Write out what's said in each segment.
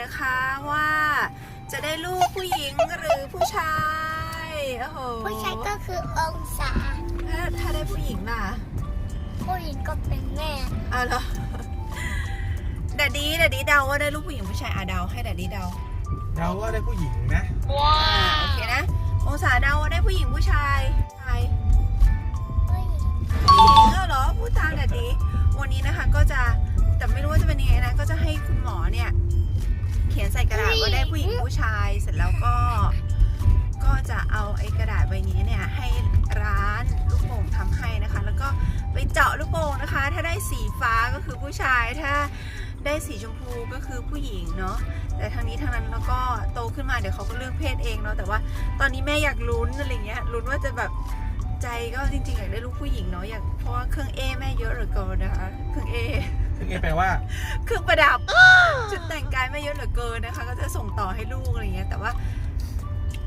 นะคะว่า จะได้ลูกผู้หญิงหรือผู้ชายโอ้โหผู้ชายก็คือองศาถ้าถ้าได้ผู้หญิงล่ะ ผู้หญิงก็เป็นแม่เอาเหรอดัดดี้ดัดดี้เดาว่าได้ลูกผู้หญิงผู้ชายอะเดาให้ดัดดี้เดาเราว่าได้ผู้หญิงนะอ่าโอเคนะ องศาเดาว่าได้ผู้หญิงผู้ชายชายผู้หญิงผู้หญิงแล้วเหรอพูดตามดัดดี้วันนี้นะคะก็จะแต่ไม่รู้ว่าจะเป็นยังไงนะก็จะให้คุณหมอเนี่ยเขียนใส่กระดาษว่าได้ผู้หญิงผู้ชาย เสร็จแล้วก็ก็จะเอาไอ้กระดาษใบนี้เนี่ยให้ร้านลูกโป่งทำให้นะคะ แล้วก็ไปเจาะลูกโป่งนะคะ ถ้าได้สีฟ้าก็คือผู้ชายถ้าได้สีชมพูก็คือผู้หญิงเนาะแต่ทางนี้ทางนั้นแล้วก็โตขึ้นมาเดี๋ยวเขาก็เลือกเพศเองเนาะแต่ว่าตอนนี้แม่อยากลุ้นอะไรเงี้ยลุ้นว่าจะแบบใจก็จริงๆอยากได้ลูกผู้หญิงเนาะอยากเพราะว่าเครื่องเอแม่เยอะเหลือเกินนะคะเครื่องเอ ซึ่งเอแปลว่า เครื่องประดับชุดแต่งกายไม่เยอะเหลือเกินนะคะ ก็จะส่งต่อให้ลูกอะไรเงี้ยแต่ว่า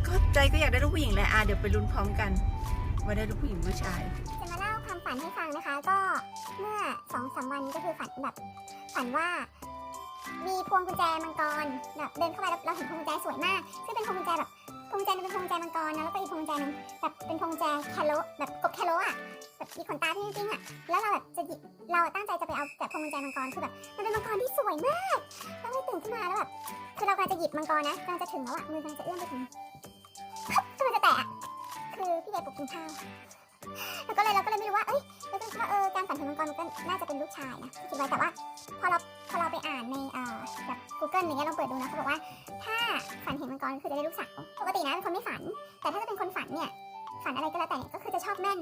ก็ใจก็อยากได้ลูกผู้หญิงแหละอะเดี๋ยวไปลุ้นพร้อมกัน ว่าได้ลูกผู้หญิงผู้ชาย จะมาเล่าความฝันให้ฟังนะคะ ก็เมื่อสองสามวันก็คือฝันแบบฝันว่า มีพวงกุญแจมังกรแบบเดินเข้าไปแล้วเราเห็นพวงกุญแจสวยมาก ซึ่งเป็นพวงกุญแจแบบพวงกุญแจหนึงเป็นพวงกุญแจมังกรนะแล้วก็อีกพวงกุญแจหนึงแบบเป็นพวงกุญแจแคโรแบบกบแคโรอะแบบ มีขนตาที่จริงๆอะแล้วเราแบบจะหยิบเราตั้งใจจะไปเอาแต่พวงกุญแจมังกรคือแบบมันเป็นมังกรที่สวยมากแล้วไม่ตื่นขึ้นมาแล้วแบบคือเรากำลังจะหยิบมังกรนะกำลังจะถึงแล้วอะมือกำลังจะเอื้อมไปถึงกำลังจะแตะอะคือพี่เดชปลุกกินข้าวแล้วก็เลยเราก็เลยไม่รู้ว่าเอ้ยเราก็คิดว่าเออการฝันถึงมังกรมันก็น่าจะเป็นลูกชายนะคิดไว้แต่ว่าพอเราพอเราไปอ่านในเอ่อแบบ Google อย่างเงี้ยเราเปิดดูนะเขาบอกว่า ถ้าฝันเห็นมังกรคือจะได้ลูกสาวปกตินะเป็นคนไม่ฝัน แต่ถ้าจะเป็นคนฝันเนี่ย ฝันอะไรก็แล้วแต่เนี่ยก็คือจะชอบแม่น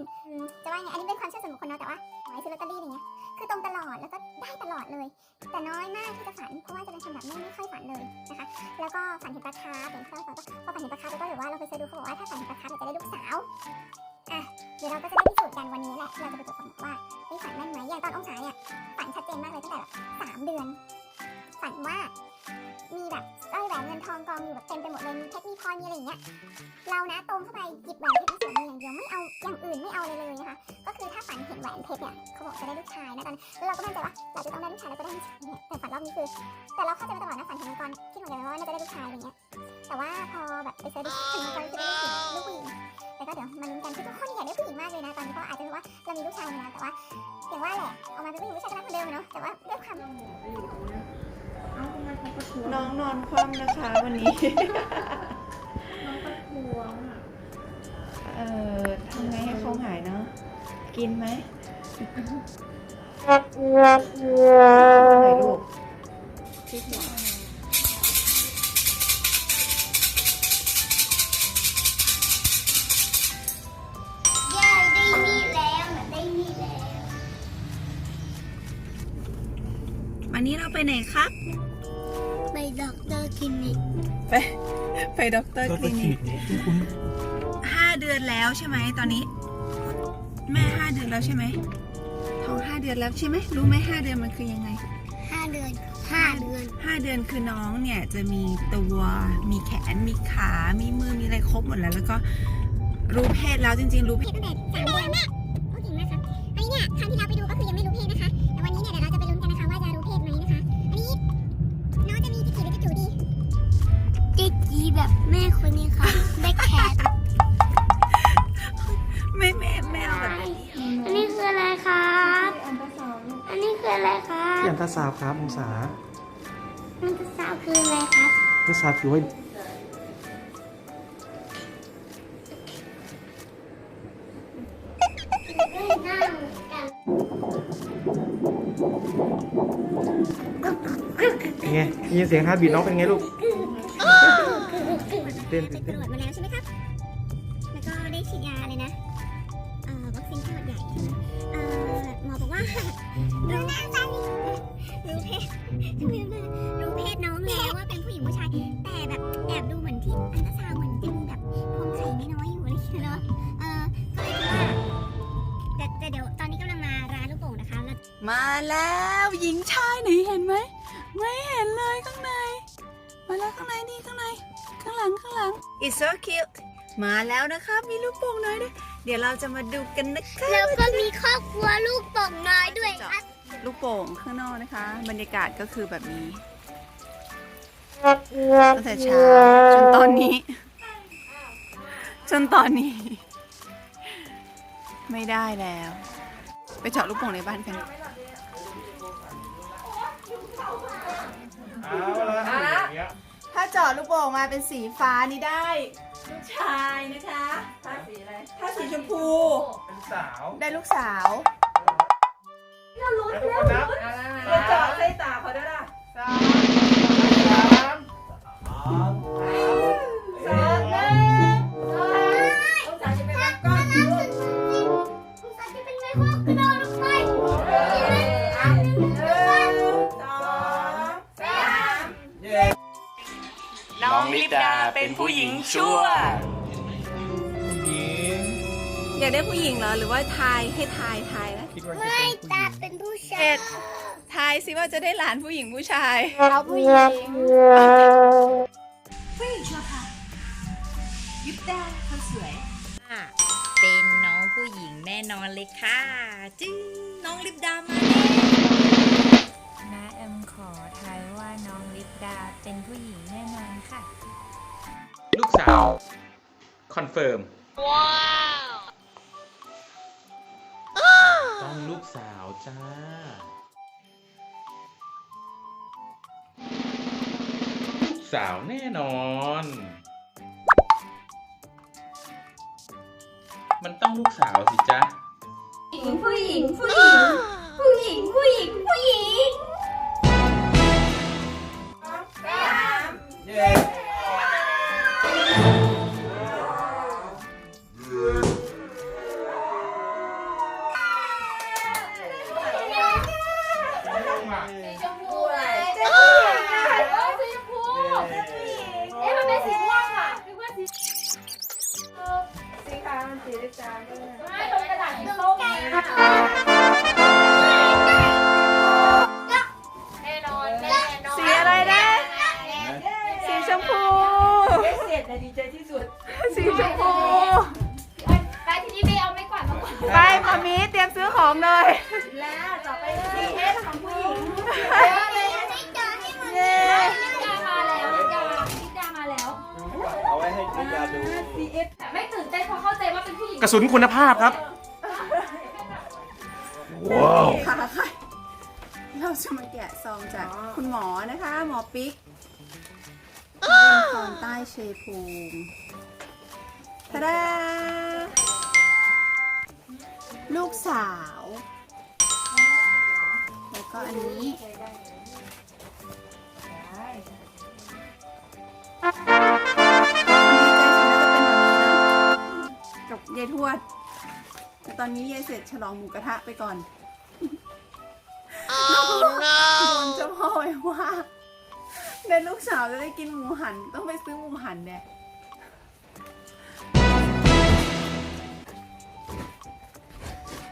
จะว่าไงอันนี้เป็นความเชื่อส่วนบุคคลเนาะแต่ว่าหวยซื้อลอตเตอรี่อะไรเงี้ยคือตรงตลอดแล้วก็ได้ตลอดเลย แต่น้อยมากที่จะฝันเพราะว่าจะเป็นคนแบบไม่ไม่ค่อยฝันเลยนะคะ แล้วก็ฝันเห็นปลาคาร์ฟอย่างที่เราบอกก็พอฝันเห็นปลาคาร์ฟแล้วก็หรือว่าเราไปเสิร์ดูเขาบอกว่าถ้าฝันเห็นปลาคาร์ฟจะได้ลูกสาวอะเดี๋ยวเราก็จะได้พิสูจน์กันวันนี้แหละเราจะไปตรวจสอบว่าไอ้ฝันแม่นไหมอย่างตอนองศาเนี่ยฝันชัดเจนมากเลยตั้งแต่แบบสามเดือน ฝันว่ามีแบบร้อยแหวนเงินทองกองอยู่แบบเต็มไปหมดเลยมีเพชรมีพลอยมีอะไรอย่างเงี้ยเรานะตรงเข้าไปหยิบแหวนเพชรที่สวมมืออย่าง เดียวไม่เอาอย่างอื่นไม่เอาเลยเลยนะคะ ก็คือถ้าฝันเห็นแหวนเพชรเนี่ยเขาบอกจะได้ลูกชายนะตอนนั้นแล้วเราก็มั่นใจว่าเราจะต้องได้ลูกชายแล้วก็ได้ลูกชายเนี่ยแต่ฝันรอบนี้คือ แต่เราเข้าใจมาตลอดนะฝันเห็นมังกรคิดเหมือนกันว่าน่าจะได้ลูกชายอะไรเงี้ยแต่ว่าพอแบบไปเสิร์ชดูฝันมังกรคือได้ลูกผู้หญิงแต่ก็เดี๋ยวมาลุ้นกันคือทุกคนอยากได้ผู้หญิงมากเลยนะตอนนี้เพราะอาจจะรู้ว่าเรามีลูกชายมาแล้วแต่ว่าอย่างว่าแหละเอามาเป็นผู้หญิงผู้ชายก็รักเหมือนเดิมอะเนาะแต่ว่าด้วยความน้องนอนคว่ำนะคะวันนี้เอ่อทำไงให้เขาหายเนาะ กินไหมไหนลูกที่หัวเย้ได้นี่แล้วได้นี่แล้ว วันนี้เราไปไหนครับ ไปด็อกเตอร์คลินิกไป ไปด็อกเตอร์รถคตะลินิขีกดนี่ที่คุณห้าเดือนแล้วใช่ไหมตอนนี้ แม่ห้าเดือนแล้วใช่ไหมท้องห้าเดือนแล้วใช่ไหมรู้ไหมห้าเดือนมันคือยังไงห้าเดือนห้าเดือนห้าเดือนคือน้องเนี่ยจะมีตัวมีแขนมีขา มีมือมีอะไรครบหมดแล้วแล้วก็รู้เพศแล้วจริงๆ รู้เพศตั้งแต่สามเดือนแม่พูดถึงนะครับอันนี้เนี่ยครั้งที่เราไปดูก็คือยังไม่รู้เพศนะคะแต่วันนี้เนี่ยเดี๋ยวเราจะไปลุ้นกันนะคะว่าจะรู้เพศไหมนะคะ อันนี้น้องจะมีจิ๋วหรือจิ๋วดีจิ๋วแบบแม่คนนี้ค่ะ ตราซาวด์ครับองศามันจะสาวคืออะไรครับอันตราซาวด์คือว่าหน้าเหมือนกันไงได้ยินเสียงฮาร์ทบีทน้องเป็นไงลูก เต้นไปเต้นตเต้น มาแล้วหญิงชายไหนเห็นไหมไม่เห็นเลยข้างใน มาแล้วข้างในนี่ข้างใน ข้างหลังข้างหลัง It's so cute มาแล้วนะคะมีลูกโป่งน้อยด้วย เดี๋ยวเราจะมาดูกันนะคะแล้วก็มีครอบครัวลูกโป่งน้อยด้วยครับลูกโป่งข้างนอกนะคะ บรรยากาศก็คือแบบนี้ตั้งแต่เช้าจนตอนนี้ จนตอนนี้ ไม่ได้แล้ว ไปเจาะลูกโป่งในบ้านกัน เอาละ อย่างเงี้ยถ้าเจาะลูกโป่งมาเป็นสีฟ้านี่ได้ ลูกชายนะคะถ้าสีอะไรถ้าสีชมพู เป็นสาว ได้ลูกสาวแล้วทุกคนนับ เป็นผู้หญิงชั่วหญิงอยากได้ผู้หญิงเหรอ หรือว่าทายให้ทายทายนะคิดว่าจะไม่เป็นผู้หตาญิงเป็นผู้ชายทายสิว่าจะได้หลานผู้หญิงผู้ชายเราผู้หญิงเป็นน้องผู้หญิงแน่นอนเลยค่ะจึ้งน้องลิปดามาแน่นะแอมขอทายว่าน้องลิปดาเป็นผู้หญิงแน่นอนค่ะ ลูกสาว คอนเฟิร์มต้องลูกสาวจ้า ลูกสาวแน่นอน มันต้องลูกสาวสิจ๊ะ ผู้หญิงผู้หญิงผู้หญิงผู้หญิงผู้หญิงเอ๊ สีลิปตาไม่ตรงกระดาษสีส้มแน่นอนแน่นออะไรนะ สีชมพู เสร็จนะดีใจที่สุด สีชมพูไปทีนี้เอาไม่กวาดมาก่อนไปมามีเตรียมซื้อของเลย แล้วต่อไปสีเอสของผู้หญิงเย้ลิปดามาแล้วลิปดาลิปดามาแล้วเอาไว้ให้ลิดาดูแต่ไม่ กระสุนคุณภาพครับ ว้าวค่ะค่ะเราจะมาแกะซองจากคุณหมอนะคะ หมอปิ๊กนครใต้เชยภูมิทาดาลูกสาว แล้วก็อันนี้ ยายทวด แต่ตอนนี้ยายเสร็จฉลองหมูกระทะไปก่อนโดนเจ้าพ่อไว้ว่าในลูกสาวจะได้กินหมูหัน ต้องไปซื้อหมูหันเนี่ย